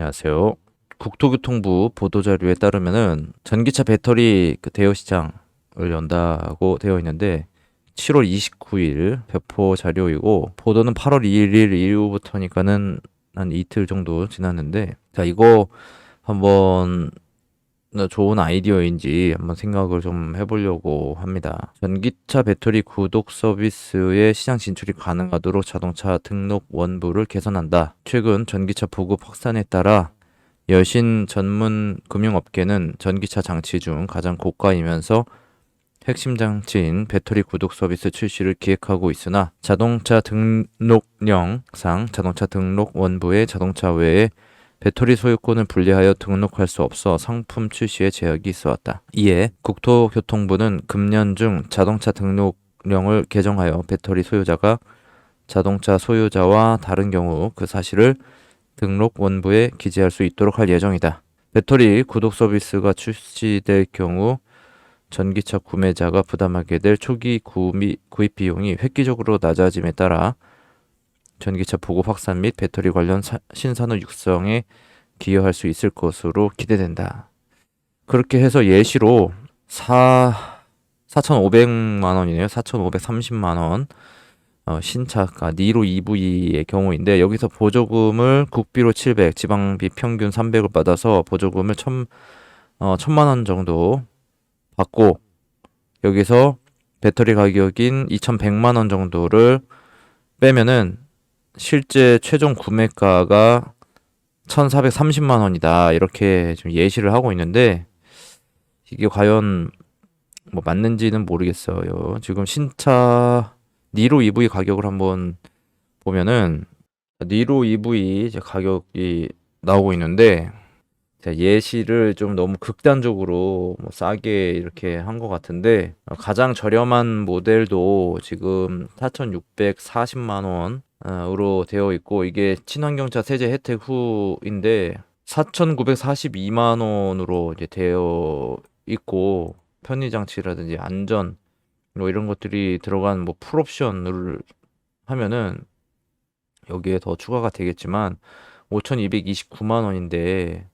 안녕하세요. 국토교통부 보도자료에 따르면은 전기차 배터리 그 대여 시장을 연다고 되어 있는데 7월 29일 배포 자료이고 보도는 8월 1일 이후부터니까는 한 이틀 정도 지났는데 자 이거 한번 좋은 아이디어인지 한번 생각을 좀 해보려고 합니다. 전기차 배터리 구독 서비스의 시장 진출이 가능하도록 자동차 등록 원부를 개선한다. 최근 전기차 보급 확산에 따라 여신 전문 금융업계는 전기차 장치 중 가장 고가이면서 핵심 장치인 배터리 구독 서비스 출시를 기획하고 있으나 자동차 등록령상 자동차 등록 원부의 자동차 외에 배터리 소유권을 분리하여 등록할 수 없어 상품 출시에 제약이 있어 왔다. 이에 국토교통부는 금년 중 자동차 등록령을 개정하여 배터리 소유자가 자동차 소유자와 다른 경우 그 사실을 등록 원부에 기재할 수 있도록 할 예정이다. 배터리 구독 서비스가 출시될 경우 전기차 구매자가 부담하게 될 초기 구입 비용이 획기적으로 낮아짐에 따라 전기차 보급 확산 및 배터리 관련 사, 신산업 육성에 기여할 수 있을 것으로 기대된다. 그렇게 해서 예시로 4 4,500만 원이네요. 4,530만 원. 어, 신차가 니로 EV의 경우인데 여기서 보조금을 국비로 700, 지방비 평균 300을 받아서 보조금을 1 어, 1000만 원 정도 받고 여기서 배터리 가격인 2,100만 원 정도를 빼면은 실제 최종 구매가가 1,430만 원이다. 이렇게 좀 예시를 하고 있는데 이게 과연 뭐 맞는지는 모르겠어요. 지금 신차 니로 EV 가격을 한번 보면은 니로 EV 가격이 나오고 있는데 예시를 좀 너무 극단적으로 뭐 싸게 이렇게 한 것 같은데 가장 저렴한 모델도 지금 4,640만 원 으로 되어 있고 이게 친환경차 세제 혜택 후인데 4,942만 원으로 이제 되어 있고 편의 장치라든지 안전 뭐 이런 것들이 들어간 뭐 풀옵션을 하면은 여기에 더 추가가 되겠지만 5,229만 원인데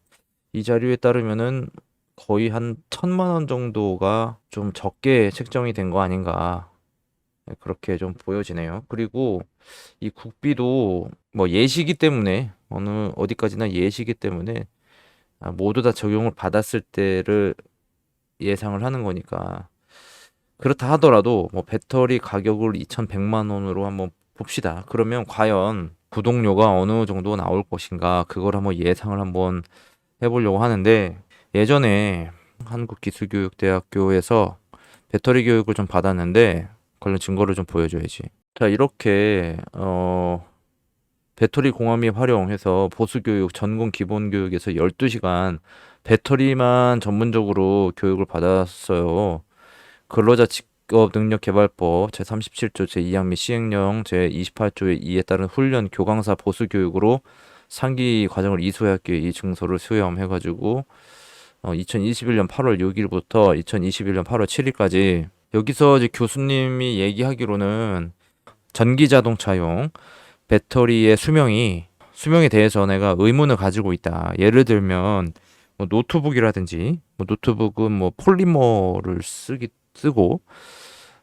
이 자료에 따르면은 거의 한 천만 원 정도가 좀 적게 책정이 된 거 아닌가 네, 그렇게 좀 보여지네요. 그리고 이 국비도 뭐 예시기 때문에 어느 어디까지나 예시기 때문에 아, 모두 다 적용을 받았을 때를 예상을 하는 거니까 그렇다 하더라도 뭐 배터리 가격을 2,100만 원으로 한번 봅시다. 그러면 과연 구독료가 어느 정도 나올 것인가 그걸 한번 예상을 한번 해보려고 하는데 예전에 한국기술교육대학교에서 배터리 교육을 좀 받았는데 관련 증거를 좀 보여줘야지. 자, 이렇게 어 배터리 공함이 활용해서 보수 교육, 전공 기본 교육에서 12시간 배터리만 전문적으로 교육을 받았어요. 근로자 직업 능력 개발법 제37조 제2항 및 시행령 제28조의 2에 따른 훈련 교강사 보수 교육으로 상기 과정을 이수학교에 이 증서를 수염해 가지고 어 2021년 8월 6일부터 2021년 8월 7일까지 여기서 이제 교수님이 얘기하기로는 전기 자동차용 배터리의 수명이 수명에 대해서 내가 의문을 가지고 있다. 예를 들면 뭐 노트북이라든지 뭐 노트북은 뭐 폴리머를 쓰기 쓰고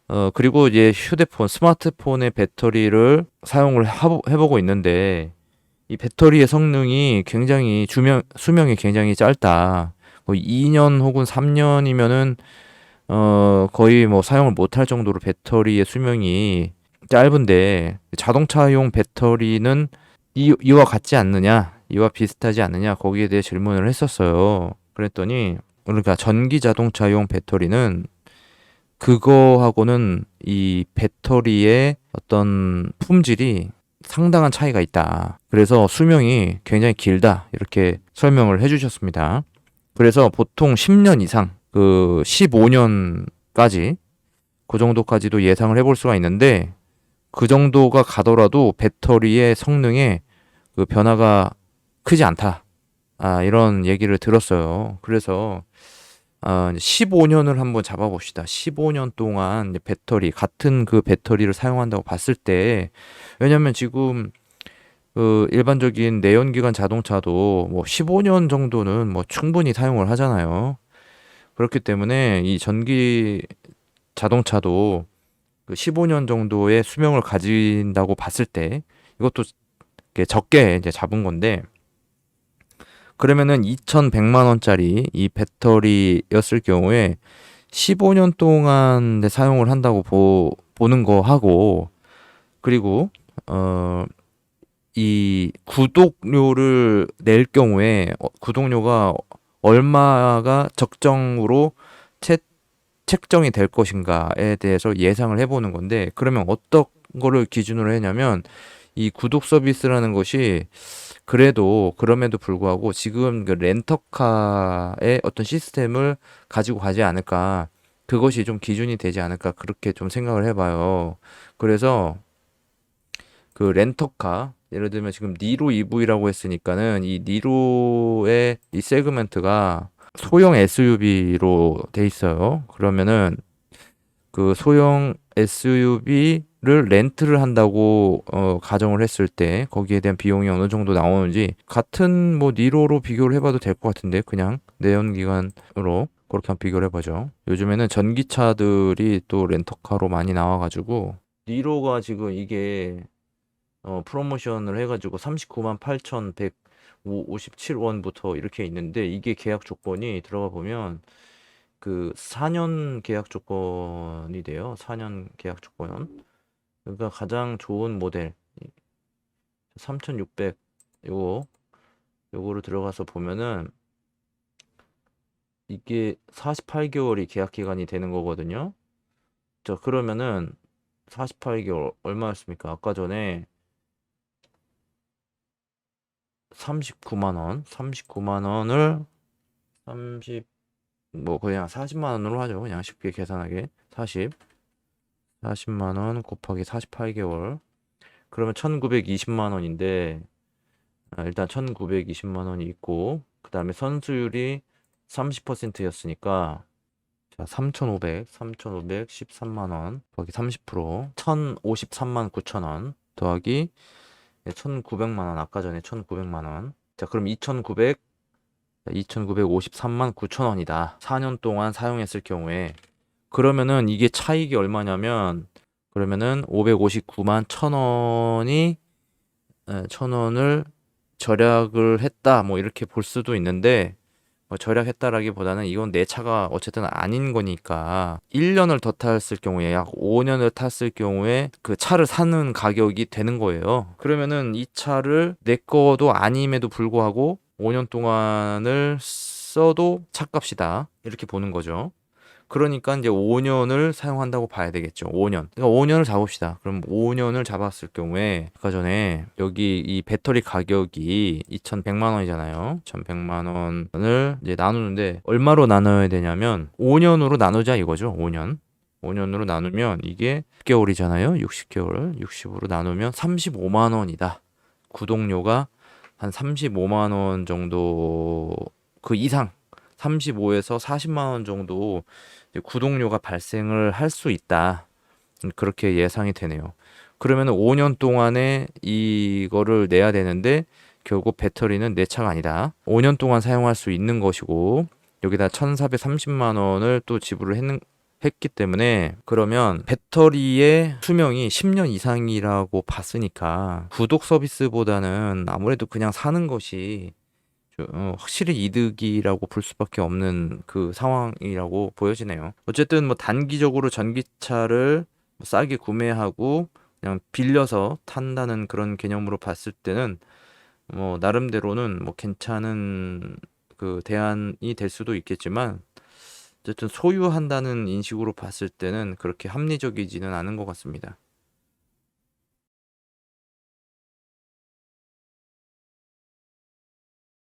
어 그리고 이제 휴대폰 스마트폰의 배터리를 사용을 해보고 있는데 이 배터리의 성능이 굉장히 주명 수명이 굉장히 짧다. 뭐 2년 혹은 3년이면은 어 거의 뭐 사용을 못할 정도로 배터리의 수명이 짧은데 자동차용 배터리는 이, 이와 같지 않느냐 이와 비슷하지 않느냐 거기에 대해 질문을 했었어요 그랬더니 그러니까 전기 자동차용 배터리는 그거하고는 이 배터리의 어떤 품질이 상당한 차이가 있다. 그래서 수명이 굉장히 길다. 이렇게 설명을 해주셨습니다. 그래서 보통 10년 이상, 그 15년까지 그 정도까지도 예상을 해볼 수가 있는데 그 정도가 가더라도 배터리의 성능에 그 변화가 크지 않다. 아, 이런 얘기를 들었어요. 그래서 어, 15년을 한번 잡아봅시다. 15년 동안 배터리, 같은 그 배터리를 사용한다고 봤을 때, 왜냐면 지금 그 일반적인 내연기관 자동차도 뭐 15년 정도는 뭐 충분히 사용을 하잖아요. 그렇기 때문에 이 전기 자동차도 그 15년 정도의 수명을 가진다고 봤을 때 이것도 적게 이제 잡은 건데 그러면은 2,100만 원짜리 이 배터리였을 경우에 15년 동안 내 사용을 한다고 보, 보는 거 하고 그리고 어 이 구독료를 낼 경우에 어, 구독료가 얼마가 적정으로 채, 책정이 될 것인가에 대해서 예상을 해보는 건데 그러면 어떤 거를 기준으로 했냐면 이 구독 서비스라는 것이 그래도 그럼에도 불구하고 지금 그 렌터카의 어떤 시스템을 가지고 가지 않을까 그것이 좀 기준이 되지 않을까 그렇게 좀 생각을 해봐요. 그래서 그 렌터카 예를 들면 지금 니로 EV라고 했으니까는 이 니로의 이 세그멘트가 소형 SUV로 돼 있어요. 그러면은 그 소형 SUV를 렌트를 한다고 어, 가정을 했을 때 거기에 대한 비용이 어느 정도 나오는지 같은 뭐 니로로 비교를 해봐도 될 것 같은데 그냥 내연기관으로 그렇게 한번 비교를 해보죠. 요즘에는 전기차들이 또 렌터카로 많이 나와가지고 니로가 지금 이게 어, 프로모션을 해가지고 39만 8,157원부터 이렇게 있는데 이게 계약 조건이 들어가 보면 그 4년 계약 조건이 돼요. 4년 계약 조건. 그러니까 가장 좋은 모델 3600 요거 요거로 들어가서 보면은 이게 48개월이 계약 기간이 되는 거거든요. 자, 그러면은 48개월 얼마였습니까? 아까 전에 39만 원, 39만 원을 30, 뭐 그냥 40만 원으로 하죠. 그냥 쉽게 계산하게 40, 40만 원 곱하기 48개월. 그러면 1920만 원인데 아, 일단 1920만 원이 있고 그 다음에 선수율이 30%였으니까 자 3,500, 3,513만 원 더하기 30% 1,053만 9천 원 더하기 1,900만 원 아까 전에 1,900만 원. 자, 그럼 2,900 2,953만 9천 원이다. 4년 동안 사용했을 경우에 그러면은 이게 차익이 얼마냐면 그러면은 559만 1천 원이 1천 원을 절약을 했다. 뭐 이렇게 볼 수도 있는데 뭐 절약했다라기보다는 이건 내 차가 어쨌든 아닌 거니까 1년을 더 탔을 경우에 약 5년을 탔을 경우에 그 차를 사는 가격이 되는 거예요. 그러면은 이 차를 내 거도 아님에도 불구하고 5년 동안을 써도 차값이다. 이렇게 보는 거죠. 그러니까 이제 5년을 사용한다고 봐야 되겠죠. 5년. 그러니까 5년을 잡읍시다. 그럼 5년을 잡았을 경우에 아까 전에 여기 이 배터리 가격이 2,100만 원이잖아요. 1,100만 원을 이제 나누는데 얼마로 나눠야 되냐면 5년으로 나누자 이거죠. 5년. 5년으로 나누면 이게 6개월이잖아요. 60개월. 60으로 나누면 35만 원이다. 구독료가 한 35만 원 정도 그 이상 35에서 40만 원 정도 구독료가 발생을 할 수 있다. 그렇게 예상이 되네요. 그러면 5년 동안에 이거를 내야 되는데 결국 배터리는 내 차가 아니다. 5년 동안 사용할 수 있는 것이고 여기다 1,430만 원을 또 지불을 했는 했기 때문에 그러면 배터리의 수명이 10년 이상이라고 봤으니까 구독 서비스보다는 아무래도 그냥 사는 것이 어, 확실히 이득이라고 볼 수밖에 없는 그 상황이라고 보여지네요. 어쨌든 뭐 단기적으로 전기차를 뭐 싸게 구매하고 그냥 빌려서 탄다는 그런 개념으로 봤을 때는 뭐 나름대로는 뭐 괜찮은 그 대안이 될 수도 있겠지만 어쨌든 소유한다는 인식으로 봤을 때는 그렇게 합리적이지는 않은 것 같습니다.